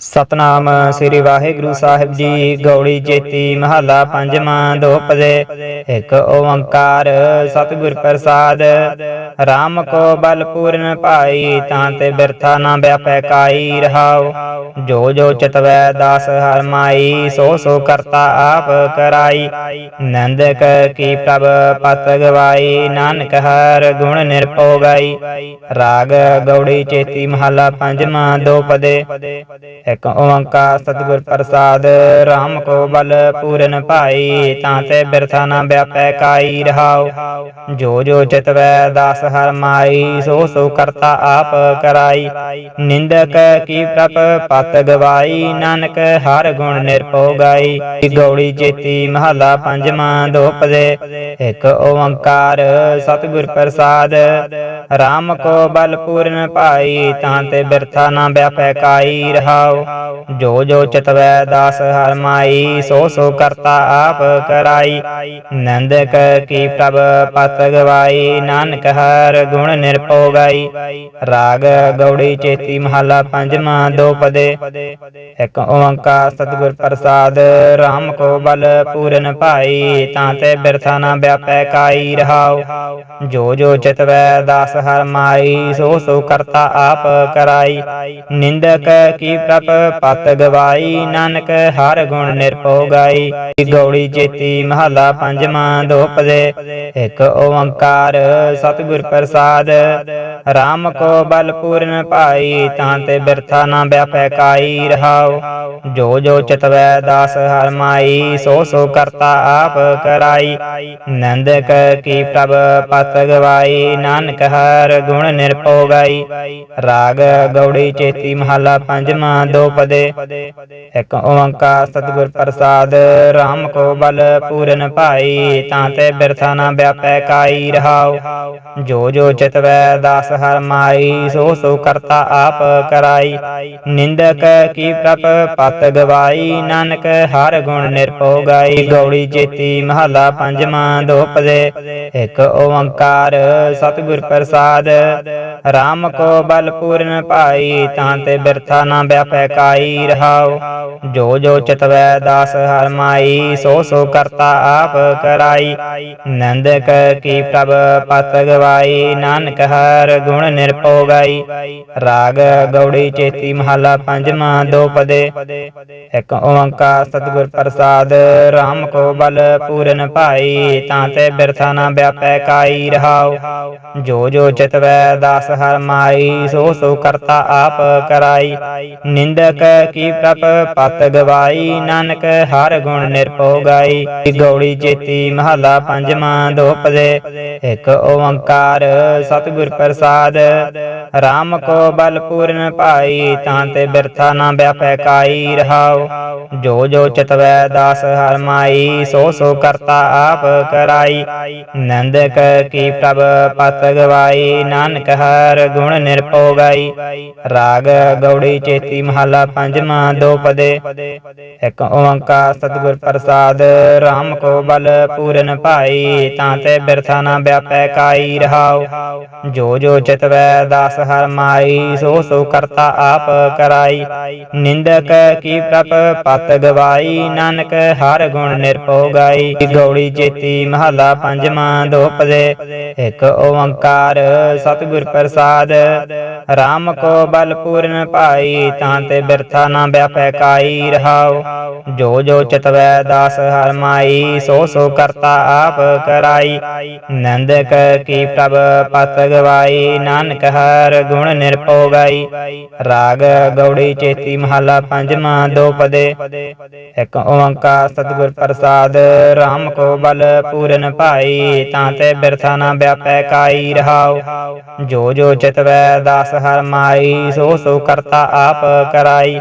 ਸਤਨਾਮ ਸ੍ਰੀ ਵਾਹਿਗੁਰੂ ਸਾਹਿਬ ਜੀ, ਗੌੜੀ ਜੇਤੀ ਮਹੱਲਾ ਪੰਜਵਾਂ ਦੋਪਦੇ ਇੱਕ ਓੰਕਾਰ ਸਤਿਗੁਰ ਪ੍ਰਸਾਦ। RAM ਕੋ ਬਲ ਪੂਰਨ ਭਾਈ, ਤਾਂ ਤੇ ਬਿਰਥਾ ਨਾ ਵਿਆਪੈ ਕਾਈ ਰਹਾਉ। ਜੋ ਜੋ ਚਿਤਵੈ ਦਾਸ ਹਰ ਮਾਈ, ਸੋ ਸੋ ਕਰਤਾ ਆਪ ਕਰਾਈ। ਨੰਦਕ ਕੀ ਪ੍ਰਭ ਪਤ ਗਵਾਈ, ਨਾਨਕ ਹਰ ਗੁਣ ਨਿਰਭਉ ਗਾਈ। ਰਾਗ ਗੌੜੀ ਚੇਤੀ ਮਹੱਲਾ ਪੰਜਵਾਂ ਦੋਪਦੇ ਇਕ ਓੰਕਾਰ ਸਤਿਗੁਰ ਪ੍ਰਸਾਦ RAM ਕੋ ਬਲ ਪੂਰਨ ਭਾਈ, ਤਾਂ ਤੇ ਬਿਰਥਾ ਨਾ ਵਿਆਪੈ ਕਾਈ ਰਹਾਉ। ਜੋ ਜੋ ਚਿਤਵੈ ਦਾਸ ਹਰ ਮਾਈ, ਸੋ ਸੋ ਕਰਤਾ ਆਪ ਕਰਾਈ। ਨਿੰਦਕ ਕੀ ਪ੍ਰਭ ਪਤ ਗਵਾਈ, ਨਾਨਕ ਹਰ ਗੁਣ ਨਿਰਭਉ ਗਾਈ। ਗੌੜੀ ਚੇਤੀ ਮਹੱਲਾ ਪੰਜਵਾਂ ਦੋਪਦੇ ਇਕ ਓੰਕਾਰ ਸਤਿਗੁਰ ਪ੍ਰਸਾਦ RAM ਕੋ ਬਲ ਪੂਰਨ ਭਾਈ, ਤਾਂ ਤੇ ਬਿਰਥਾ ਨਾ ਵਿਆਪੈ ਕਾਈ ਰਹਾਉ। ਜੋ ਜੋ ਚਿਤਵੈ ਦਾਸ ਹਰ ਮਾਈ, ਸੋ ਸੋ ਕਰਤਾ ਆਪ ਕਰਾਈ। ਨੰਦਕ ਕੀ ਪ੍ਰਭ ਪਤ ਗਵਾਈ, ਨਾਨਕ ਹਰ ਗੁਣ ਨਿਰਭਉ ਗਾਈ। ਰਾਗ ਗੌੜੀ ਚੇਤੀ ਮਹਲਾ ਪੰਜਵਾਂ ਦੋਪਦੇ ਇਕ ਓੰਕਾਰ ਸਤਿਗੁਰ ਪ੍ਰਸਾਦ RAM ਕੋ ਬਲ ਪੂਰਨ ਭਾਈ, ਤਾਂ ਤੇ ਬਿਰਥਾ ਨਾ ਵਿਆਪੈ ਕਾਈ ਰਹਾਉ। ਜੋ ਜੋ ਚਿਤਵੈ ਦਾਸ ਹਰ ਮਾਈ, ਸੋ ਸੋ ਕਰਤਾ ਆਪ ਕਰਾਈ। ਨਿੰਦਕ ਕੀ ਪ੍ਰਭ ਪਤ ਗਵਾਈ ਨਾਨਕ, ਹਰ ਗੁਣ ਨਿਰਭਉ ਗਾਈ ਗੌੜੀ ਚੇਤੀ ਮਹਲਾ ਪੰਜਵਾਂ ਦੋਪਦੇ ਇਕ ਓੰਕਾਰ ਸਤਿਗੁਰ ਪ੍ਰਸਾਦ। RAM ਕੋ ਬਲ ਪੂਰਨ ਭਾਈ, ਤਾਂ ਤੇ ਬਿਰਥਾ ਨਾ ਵਿਆਪੈ ਕਾਈ ਰਹਾਉ। ਜੋ ਜੋ ਚਿਤਵੈ ਦਾਸ ਹਰ ਮਾਈ, ਸੋ ਸੋ ਕਰਤਾ ਆਪ ਕਰਾਈ। ਨੰਦਕ ਕੀ ਪ੍ਰਭ ਪਤ ਗਵਾਈ ਨਾਨਕ ਹਰ ਗੁਣ ਨਿਰਭਉ ਗਾਈ ਰਾਗ ਗੌੜੀ ਚੇਤੀ ਮਹੱਲਾ ਪੰਜਵਾਂ ਪਦੇ ਇਕ ਓੰਕਾਰ ਸਤਿਗੁਰ ਪ੍ਰਸਾਦ RAM ਕੋ ਬਲ ਪੂਰਨ ਭਾਈ, ਤਾਂ ਤੇ ਬਿਰਥਾ ਨਾ ਵਿਆਪੈ ਕਾਈ ਰਹਾਉ। ਜੋ ਜੋ ਚਿਤਵੈ ਦਾਸ ਹਰ ਮਾਈ, ਸੋ ਸੋ ਕਰਤਾ ਆਪ ਕਰਾਈ। ਨਿੰਦਕ ਕੀ ਪ੍ਰਭ ਪਤ ਗਵਾਈ, ਨਾਨਕ ਹਰ ਗੁਣ ਨਿਰਭਉ ਗਾਈ। ਗੌੜੀ ਚੇਤੀ ਮਹੱਲਾ ਪੰਜਵਾਂ ਦੋਪਦੇ ਇਕ ਓੰਕਾਰ ਸਤਿਗੁਰ ਪ੍ਰਸਾਦ RAM ਕੋ ਬਲ ਪੂਰਨ ਭਾਈ, ਤਾਂ ਤੇ ਬਿਰਥਾ ਨਾ ਵਿਆਪੈ ਕਾਈ ਰਹਾਉ ਜੋ ਜੋ ਚਿਤਵੈ ਦਾਸ ਹਰ ਮਾਈ, ਸੋ ਸੋ ਕਰਤਾ ਆਪ ਕਰਾਈ। ਨੰਦਕ ਕੀ ਪ੍ਰਭ ਪਤ ਗਵਾਈ, ਨਾਨਕ ਹਰ ਗੁਣ ਨਿਰਭਉ ਗਾਈ ਰਾਗ ਗੌੜੀ ਚੇਤੀ ਮਹੱਲਾ ਪੰਜਵਾਂ ਦੋਪਦੇ ਇਕ ਓੰਕਾਰ ਸਤਿਗੁਰ ਪ੍ਰਸਾਦ RAM ਕੋ ਬਲ ਪੂਰਨ ਭਾਈ, ਤਾਂ ਤੇ ਬਿਰਥਾ ਨਾ ਵਿਆਪੈ ਕਾਈ ਰਹਾਉ ਜੋ ਜੋ ਚਿਤਵੈ ਦਾਸ ਹਰ ਮਾਈ, ਸੋ ਸੋ ਕਰਤਾ ਆਪ ਕਰਾਈ। ਨਿੰਦਕ ਕੀ ਪ੍ਰਭ ਪਤ ਗਵਾਈ? ਨਾਨਕ ਹਰ ਗੁਣ ਨਿਰਭਉ ਗਾਈ। ਗੌੜੀ ਚੇਤੀ ਮਹਲਾ ਪੰਜਵਾਂ ਦੋਪਦੇ ਇਕ ਓੰਕਾਰ ਸਤਿਗੁਰ ਪ੍ਰਸਾਦ। RAM ਕੋ ਬਲ ਪੂਰਨ ਭਾਈ ਤਾਂ ਤੇ ਬਿਰਥਾ ਨਾ ਵਿਆਪੈ ਕਾਈ, ਰਹਾਉ। ਜੋ ਜੋ ਚਿਤਵੈ ਦਾਸ ਹਰ ਮਾਈ, ਸੋ ਸੋ ਕਰਤਾ ਆਪ ਕਰਾਈ। ਨੰਦਕ ਕੀ ਪ੍ਰਭ ਪਤ ਗਵਾਈ? ਨਾਨਕ ਹਰ ਗੁਣ ਨਿਰਭਉ ਗਾਈ। ਰਾਗ ਗੌੜੀ ਚੇਤੀ ਮਹੱਲਾ ਪੰਜਵਾਂ ਦੋਪਦੇ ਇੱਕ ਓੰਕਾਰ ਸਤਿਗੁਰ ਪ੍ਰਸਾਦ RAM ਕੋ ਬਲ ਪੂਰਨ ਭਾਈ, ਤਾਂ ਤੇ ਬਿਰਥਾ ਨਾ ਵਿਆਪੈ ਕਾਈ ਰਹਾਉ। ਜੋ ਜੋ ਚਿਤਵੈ ਦਾਸ ਹਰ ਮਾਈ, ਸੋ ਸੋ ਕਰਤਾ ਆਪ ਕਰਾਈ। ਨਿੰਦਕ ਕੀ ਪ੍ਰਭ ਪਤ ਗਵਾਈ, ਨਾਨਕ ਹਰ ਗੁਣ ਨਿਰਭਉ ਗਾਈ। ਗੌੜੀ ਚੇਤੀ ਮਹੱਲਾ ਪੰਜਵਾਂ ਦੋਪਦੇ ਇਕ ਓੰਕਾਰ ਸਤਿਗੁਰ ਪ੍ਰਸਾਦ RAM ਕੋ ਬਲ ਪੂਰਨ ਭਾਈ, ਤਾਂ ਤੇ ਬਿਰਥਾ ਨਾ ਵਿਆਪੈ ਕਾਈ ਰਹਾਉ। ਜੋ ਜੋ ਚਿਤਵੈ ਦਾਸ ਹਰ ਮਾਈ, ਸੋ ਸੋ ਕਰਤਾ ਆਪ ਕਰਾਈ। ਨੰਦਕ ਕੀ ਪ੍ਰਭ ਪਤ ਗਵਾਈ, ਨਾਨਕ ਹਰ ਗੁਣ ਨਿਰਭਉ ਗਾਈ ਰਾਗ ਗੌੜੀ ਚੇਤੀ ਮਹੱਲਾ ਪੰਜਵਾਂ ਦੋਪਦੇ ਇਕ ਓੰਕਾਰ ਸਤਿਗੁਰ ਪ੍ਰਸਾਦ RAM ਕੋ ਬਲ ਪੂਰਨ ਭਾਈ, ਤਾਂ ਤੇ ਬਿਰਥਾ ਨਾ ਵਿਆਪੈ ਕਾਈ ਰਹਾਉ। ਜੋ ਜੋ ਚਿਤਵੈ ਦਾਸ ਹਰ ਮਾਈ, ਸੋ ਸੋ ਕਰਤਾ ਆਪ ਕਰਾਈ।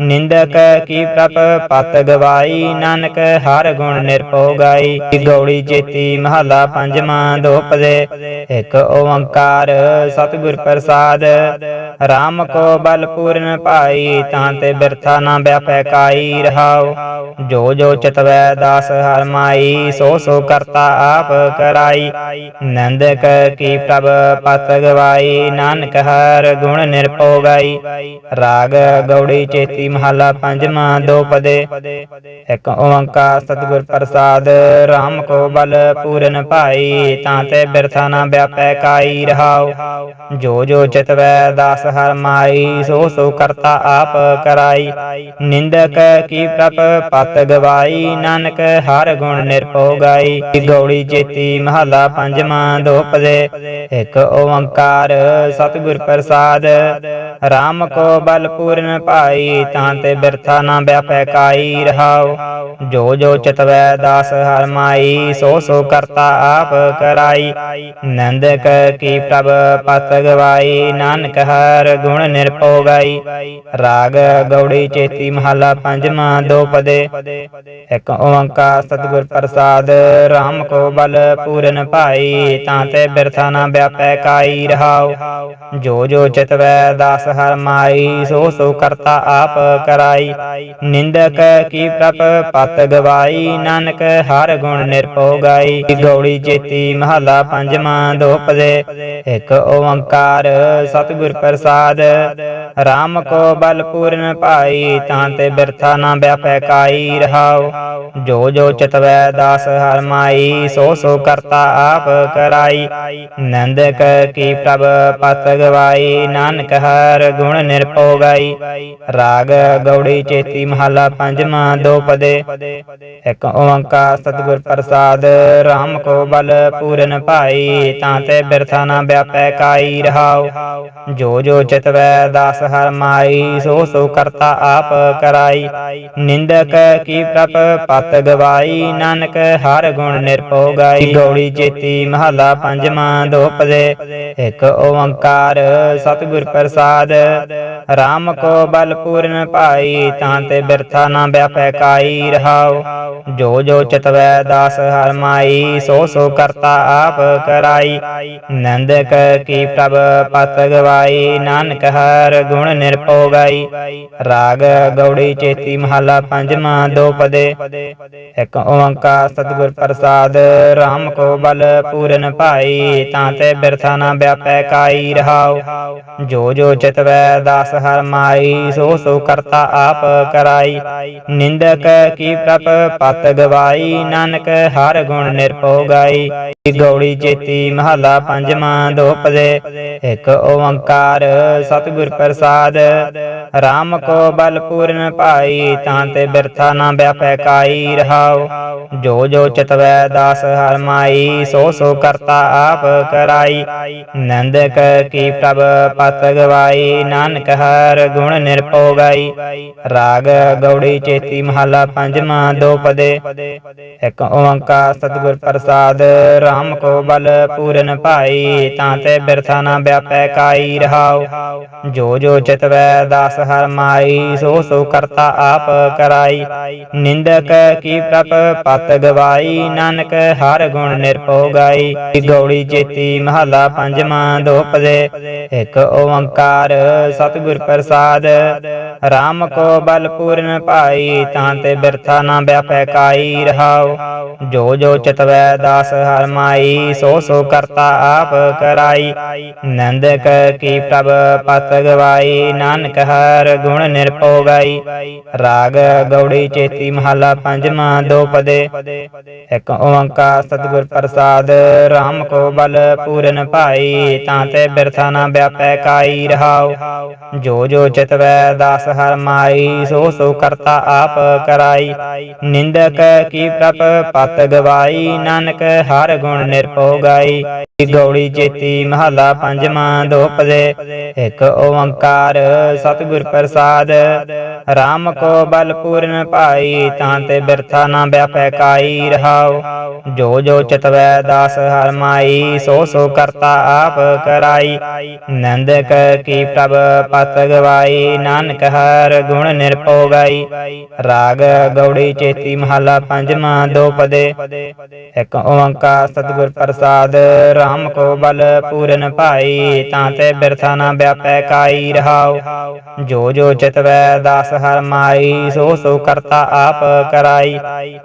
ਨਿੰਦਕ ਕੀ ਪ੍ਰਭ ਪਤ ਗਵਾਈ, ਨਾਨਕ ਹਰ ਗੁਣ ਨਿਰਭਉ ਗਾਈ। ਗੌੜੀ ਚੇਤੀ ਮਹੱਲਾ ਪੰਜਵਾਂ ਦੋਪਦੇ ਇਕ ਓੰਕਾਰ ਸਤਿਗੁਰ ਪ੍ਰਸਾਦ। RAM ਕੋ ਬਲ ਪੂਰਨ ਭਾਈ, ਤਾਂ ਤੇ ਬਿਰਥਾ ਨਾ ਵਿਆਪੈ ਕਾਈ, ਰਹਾਉ। ਜੋ ਜੋ ਚਿਤਵੈ ਦਾਸ ਹਰ ਮਾਈ, ਸੋ ਸੋ ਕਰਤਾ ਆਪ ਕਰਾਈ। ਨੰਦਕ ਕੀ ਪ੍ਰਭ ਪਤ ਗਵਾਈ, ਨਾਨਕ ਹਰ ਗੁਣ ਨਿਰਭਉ ਗਾਈ। ਰਾਗ ਗੌੜੀ ਚੇਤੀ ਮਹੱਲਾ ਪੰਜਵਾਂ ਦੋ ਪਦੇ। ਇੱਕ ਓੰਕਾਰ ਸਤਿਗੁਰ ਪ੍ਰਸਾਦ RAM ਕੋ ਬਲ ਪੂਰਨ ਭਾਈ, ਤਾਂ ਤੇ ਬਿਰਥਾ ਨਾ ਵਿਆਪੈ ਕਾਈ ਰਹਾਉ। ਜੋ ਜੋ ਚਿਤਵੈ ਦਾਸ ਹਰ ਮਾਈ, ਸੋ ਸੋ ਕਰਤਾ ਆਪ ਕਰਾਈ। ਨਿੰਦਕ ਕੀ ਪ੍ਰਭ ਪਤ ਗਵਾਈ, ਨਾਨਕ ਹਰ ਗੁਣ ਨਿਰਭਉ ਗਾਈ। ਗੌੜੀ ਚੇਤੀ ਮਹੱਲਾ ਪੰਜਵਾਂ ਦੋ ਪਦੇ। ਇੱਕ ਓੰਕਾਰ ਸਤਿਗੁਰ ਪ੍ਰਸਾਦ RAM ਕੋ ਬਲ ਪੂਰਨ ਭਾਈ, ਤਾਂ ਤੇ ਬਿਰਥਾ ਨਾ ਵਿਆਪੈ ਕਾਈ ਰਹਾਉ। ਜੋ ਜੋ ਚਿਤਵੈ ਦਾਸ ਹਰ ਮਾਈ, ਸੋ ਸੋ ਕਰਤਾ ਆਪ ਕਰਾਈ। ਨੰਦਕ ਕੀ ਪ੍ਰਭ ਪਤ ਗਵਾਈ, ਨਾਨਕ ਹਰ ਗੁਣ ਨਿਰਭਉ ਗਾਈ। ਰਾਗ ਗੌੜੀ ਚੇਤੀ ਮਹੱਲਾ ਪੰਜਵਾਂ ਦੋ ਪਦੇ। ਇੱਕ ਓੰਕਾਰ ਸਤਿਗੁਰ ਪ੍ਰਸਾਦ RAM ਕੋ ਬਲ ਪੂਰਨ ਭਾਈ, ਤਾਂ ਤੇ ਬਿਰਥਾ ਨਾ ਵਿਆਪੈ ਕਾਈ ਰਹਾਉ। ਜੋ ਜੋ ਚਿਤਵੈ ਦਾਸ ਹਰ ਮਾਈ, ਸੋ ਸੋ ਕਰਤਾ ਆਪ ਕਰਾਈ। ਨਿੰਦਕ ਕੀ ਪ੍ਰਭ? ਪਤ ਗਵਾਈ। ਨਾਨਕ ਹਰ ਗੁਣ ਨਿਰਭਉ ਗਾਈ। ਗੌੜੀ ਚੇਤੀ ਮਹੱਲਾ ਪੰਜਵਾਂ ਦੋ ਇੱਕ ਓੰਕਾਰ ਸਤਿਗੁਰ ਪ੍ਰਸਾਦ। RAM ਕੋ ਬਲ ਪੂਰਨ ਭਾਈ ਤਾਂ ਤੇ ਬਿਰਥਾ ਨਾ ਵਿਆਪੈ ਕਾਈ, ਰਹਾਉ। ਜੋ ਜੋ ਚਿਤਵੈ ਦਾਸ ਹਰ ਮਾਈ, ਸੋ ਸੋ ਕਰਤਾ ਆਪ ਕਰਾਈ। ਨੰਦਕ ਕੀ ਪ੍ਰਭ? ਪਤ ਗਵਾਈ। ਨਾਨਕ ਹਰ ਗੁਣ ਨਿਰਭਉ ਗਾਈ। ਰਾਗ, ਗੌੜੀ, ਚੇਤੀ, ਮਹੱਲਾ, ਪੰਜਵਾਂ, ਦੋ ਪਦੇ। ਇੱਕ ਓੰਕਾਰ, ਸਤਿਗੁਰ ਪ੍ਰਸਾਦ RAM ਕੋ ਬਲ ਪੂਰਨ ਭਾਈ, ਤਾਂ ਤੇ ਬਿਰਥਾ ਨਾ ਵਿਆਪੈ ਕਾਈ ਰਹਾਉ। ਜੋ ਜੋ ਚਿਤਵੈ, ਦਾਸ ਹਰ ਮਾਈ, ਸੋ ਸੋ ਕਰਤਾ ਆਪ ਕਰਾਈ। ਨਿੰਦਕ ਕੀ ਪ੍ਰਭ ਪਤ ਗਵਾਈ, ਨਾਨਕ ਹਰ ਗੁਣ ਨਿਰਭਉ ਗਾਈ ਗੌੜੀ, ਚੇਤੀ, ਮਹੱਲਾ, ਪੰਜਵਾਂ, ਦੋ ਪਦੇ। ਇੱਕ ਓੰਕਾਰ, ਸਤਿਗੁਰ ਪ੍ਰਸਾਦ RAM ਕੋ ਕੋ ਬਲ ਪੂਰਨ ਭਾਈ, ਤਾਂ ਤੇ ਬਿਰਥਾ ਨਾ ਵਿਆਪੈ ਕਾਈ ਰਹਾਉ। ਜੋ ਜੋ ਚਿਤਵੈ ਦਾਸ ਹਰ ਮਾਈ, ਸੋ ਸੋ ਕਰਤਾ ਆਪ ਕਰਾਈ। ਨੰਦਕ ਕੀ ਪ੍ਰਭ ਪਤ ਗਵਾਈ, ਨਾਨਕ ਹਰ ਗੁਣ ਨਿਰਭਉ ਗਾਈ। ਰਾਗ ਗੌੜੀ ਚੇਤੀ ਮਹੱਲਾ ਪੰਜਵਾਂ ਦੋ ਪਦੇ। ਇੱਕ ਓੰਕਾਰ ਸਤਿਗੁਰ ਪ੍ਰਸਾਦ RAM ਕੋ ਬਲ ਪੂਰਨ ਭਾਈ, ਤਾਂ ਤੇ ਬਿਰਥਾ ਨਾ ਵਿਆਪੈ ਕਾਈ ਰਹਾਉ। ਜੋ ਜੋ ਚਿਤਵੈ ਦਾਸ ਹਰ ਮਾਈ ਸੋ ਸੋ ਕਰਤਾ ਆਪ ਕਰਾਈ। ਨਿੰਦਕ ਕੀ ਪ੍ਰਭ, ਪਤ ਗਵਾਈ, ਨਾਨਕ ਹਰ ਗੁਣ ਨਿਰਭਉ ਗਾਈ। ਗੌੜੀ ਚੇਤੀ ਮਹੱਲਾ ਪੰਜਵਾਂ ਦੋ ਪਦੇ। ਇੱਕ ਓੰਕਾਰ ਸਤਿਗੁਰ ਪ੍ਰਸਾਦ। RAM ਕੋ ਬਲ ਪੂਰਨ ਭਾਈ, ਤਾਂ ਤੇ ਬਿਰਥਾ ਨਾ ਵਿਆਪੈ ਕਾਈ ਰਹਾਉ। ਜੋ ਜੋ ਚਿਤਵੈ ਦਾਸ ਹਰ ਮਾਈ, ਸੋ ਸੋ ਕਰਤਾ ਆਪ ਕਰਾਈ। ਨੰਦਕ ਕੀ ਪ੍ਰਭ ਪਤ ਗਵਾਈ, ਨਾਨਕ ਹਰ ਗੁਣ ਨਿਰਪੋ ਗਾਈ ਰਾਗ ਗੌੜੀ ਚੇਤੀ ਮਹੱਲਾ ਪੰਜਵਾਂ ਦੋਪਦੇ ਇੱਕ ਓੰਕਾਰ ਸਤਿਗੁਰ ਪ੍ਰਸਾਦ RAM ਕੋ ਬਲ ਪੂਰਨ ਭਾਈ, ਤਾਂ ਤੇ ਬਿਰਥਾ ਨਾ ਵਿਆਪੈ ਕਾਈ ਰਹਾਉ। ਜੋ ਜੋ ਚਿਤਵੈ ਦਾਸ ਹਰ ਮਾਈ, ਸੋ ਸੋ ਕਰਤਾ ਆਪ ਕਰਾਈ। ਨਿੰਦਕ ਕੀ ਪ੍ਰਭ ਪਤ ਗਵਾਈ, ਨਾਨਕ ਹਰ ਗੁਣ ਨਿਰਭਉ ਗਾਈ ਗੌੜੀ ਚੇਤੀ ਮਹੱਲਾ ਪੰਜਵਾਂ ਦੋ, ਇੱਕ ਓੰਕਾਰ ਸਤਿਗੁਰ ਪ੍ਰਸਾਦ। RAM ਕੋ ਬਲ ਪੂਰਨ ਭਾਈ, ਤਾਂ ਤੇ ਬਿਰਥਾ ਨਾ ਵਿਆਪੈ ਕਾਈ ਰਹਾਉ। ਜੋ ਜੋ ਚਿਤਵੈ ਦਾਸ ਹਰ ਮਾਈ, ਸੋ ਸੋ ਕਰਤਾ ਆਪ ਕਰਾਈ। ਨੰਦਕ ਕੀ ਪ੍ਰਭ ਪਤ ਗਵਾਈ, ਨਾਨਕ ਹਰ ਗੁਣ ਨਿਰਭਉ ਗਾਈ। ਰਾਗ ਗੌੜੀ ਚੇਤੀ ਮਹੱਲਾ ਪੰਜਵਾਂ ਦੋ ਪਦੇ। ਇੱਕ ਓੰਕਾਰ ਸਤਿਗੁਰ ਪ੍ਰਸਾਦ RAM ਕੋ ਬਲ ਪੂਰਨ ਭਾਈ, ਤਾਂ ਤੇ ਬਿਰਥਾ ਨਾ ਵਿਆਪੈ ਕਾਈ ਰਹਾਉ। ਜੋ ਜੋ ਚਿਤਵੈ ਦਾਸ ਹਰ ਮਾਈ, ਸੋ ਸੋ ਕਰਤਾ ਆਪ ਕਰਾਈ। ਨਿੰਦਕ ਕੀ ਪ੍ਰਭ ਪਤ ਗਵਾਈ, ਨਾਨਕ ਹਰ ਗੁਣ ਨਿਰਭਉ ਗਾਈ। ਗੌੜੀ ਚੇਤੀ ਮਹੱਲਾ ਪੰਜਵਾਂ ਦੋ ਇੱਕ ਓੰਕਾਰ ਸਤਿਗੁਰ ਪ੍ਰਸਾਦ। RAM ਕੋ ਬਲ ਪੂਰਨ ਭਾਈ, ਤਾਂ ਤੇ ਬਿਰਥਾ ਨਾ ਵਿਆਪੈ ਕਾਈ ਰਹਾਉ। ਜੋ ਜੋ ਚਿਤਵੈ ਦਾਸ ਹਰ ਮਾਈ, ਸੋ ਸੋ ਕਰਤਾ ਆਪ ਕਰਾਈ। ਨੰਦਕ ਕੀ ਪ੍ਰਭ ਪਤ ਗਵਾਈ, ਨਾਨਕ ਹਰ ਗੁਣ ਨਿਰਭਉ ਗਾਈ। ਰਾਗ ਗੌੜੀ ਚੇਤੀ ਮਹੱਲਾ ਪੰਜਵਾਂ ਦੋਪਦੇ ਇੱਕ ਓੰਕਾਰ ਸਤਿਗੁਰ ਪ੍ਰਸਾਦ RAM ਕੋ ਬਲ ਪੂਰਨ ਭਾਈ, ਤਾਂ ਤੇ ਬਿਰਥਾ ਨਾ ਵਿਆਪੈ ਕਾਈ ਰਹਾਉ। ਜੋ ਜੋ ਚਿਤਵੈ ਦਾਸ ਹਰ ਮਾਈ, ਸੋ ਸੋ ਕਰਤਾ ਆਪ ਕਰਾਈ।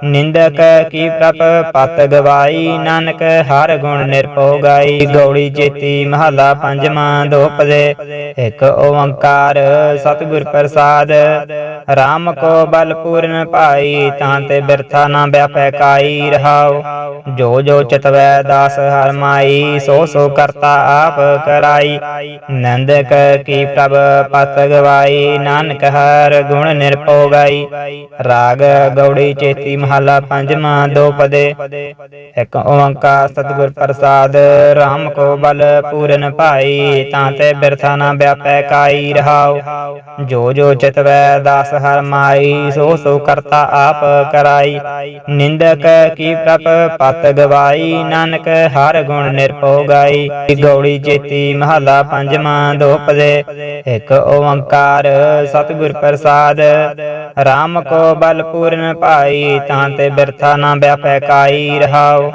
ਨਿੰਦਕ ਕੀ ਪ੍ਰਭ ਪਤ ਗਵਾਈ, ਨਾਨਕ ਹਰ ਗੁਣ ਨਿਰਭਉ ਗਾਈ। ਗੌੜੀ ਚੇਤੀ ਮਹਲਾ ਪੰਜਵਾਂ ਦੋਪਦੇ ਇੱਕ ਓੰਕਾਰ ਸਤਿਗੁਰ ਪ੍ਰਸਾਦ। RAM ਕੋ ਬਲ ਪੂਰਨ ਭਾਈ, ਤਾਂ ਤੇ ਬਿਰਥਾ ਨਾ ਵਿਆਪੈ ਕਾਈ ਰਹਾਉ। ਜੋ ਜੋ ਚਿਤਵੈ ਦਾਸ ਹਰ ਮਾਈ, ਸੋ ਸੋ ਕਰਤਾ ਆਪ ਕਰਾਈ। ਨੰਦਕ ਕੀ ਪ੍ਰਭ ਪਤ ਗਵਾਈ, ਨਾਨਕ ਹਰ ਗੁਣ ਨਿਰਭਉ ਗਾਈ। ਰਾਗ ਗੌੜੀ ਚੇਤੀ ਮਹਲਾ ਪੰਜਵਾਂ ਦੋ ਪਦੇ। ਇੱਕ ਓੰਕਾਰ ਸਤਿਗੁਰ ਪ੍ਰਸਾਦ RAM ਕੋ ਬਲ ਪੂਰਨ ਭਾਈ, ਤਾਂ ਤੇ ਬਿਰਥਾ ਨਾ ਵਿਆਪੈ ਕਾਈ ਰਹਾਉ। ਜੋ ਜੋ ਚਿਤਵੈ ਦਾਸ ਹਰ ਮਾਈ, ਸੋ ਸੋ ਕਰਤਾ ਆਪ ਕਰਾਈ। ਨਿੰਦਕ ਕੀ ਪ੍ਰਭ ਪਤ ਗਵਾਈ ਨਾਨਕ ਹਰ ਗੁਣ ਨਿਰਭਉ ਗਾਈ ਗੌੜੀ ਚੇਤੀ ਮਹਲਾ ਪੰਜਵਾਂ ਦੋਪਦੇ ਇੱਕ ਓੰਕਾਰ ਸਤਿਗੁਰ ਪ੍ਰਸਾਦ। RAM ਕੋ ਬਲ ਪੂਰਨ ਭਾਈ, ਤਾਂ ਤੇ ਬਿਰਥਾ ਨਾ ਵਿਆਪੈ ਕਾਈ, ਰਹਾਉ।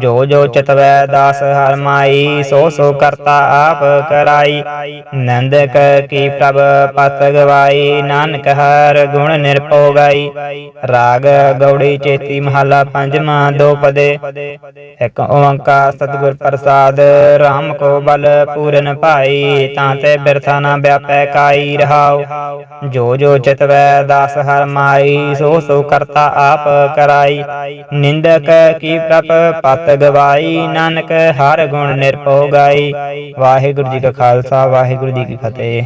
ਜੋ ਜੋ ਚਿਤਵੈ ਦਾਸ ਹਰ ਮਾਈ, ਸੋ ਸੋ ਕਰਤਾ ਆਪ ਕਰਾਈ। ਨੰਦਕ ਕੀ ਪ੍ਰਭ ਪਤ ਗਵਾਈ, ਨਾਨਕ ਹਰ ਗੁਣ ਨਿਰਭਉ ਗਾਈ। ਰਾਗ ਗੌੜੀ ਚੇਤੀ ਮਹਲਾ ਪੰਜਵਾਂ ਦੋ ਪਦੇ ਇੱਕ ਓੰਕਾਰ ਸਤਿਗੁਰ ਪ੍ਰਸਾਦ RAM ਕੋ ਬਲ ਪੂਰਨ ਭਾਈ, ਤਾਂ ਤੇ ਬਿਰਥਾ ਨਾ ਵਿਆਪੈ ਕਾਈ ਰਹਾਉ। ਜੋ ਜੋ ਚਿਤਵੈ ਦਾਸ ਹਰ ਮਾਈ, ਸੋ ਸੋ ਕਰਤਾ ਆਪ ਕਰਾਈ। ਨਿੰਦਕ ਕੀ ਪ੍ਰਭ ਪਤ ਗਵਾਈ, ਨਾਨਕ ਹਰ ਗੁਣ ਨਿਰਭਉ ਗਾਈ। ਵਾਹਿਗੁਰੂ ਜੀ ਕਾ ਖਾਲਸਾ, ਵਾਹਿਗੁਰੂ ਜੀ ਕੀ ਫਤਿਹ।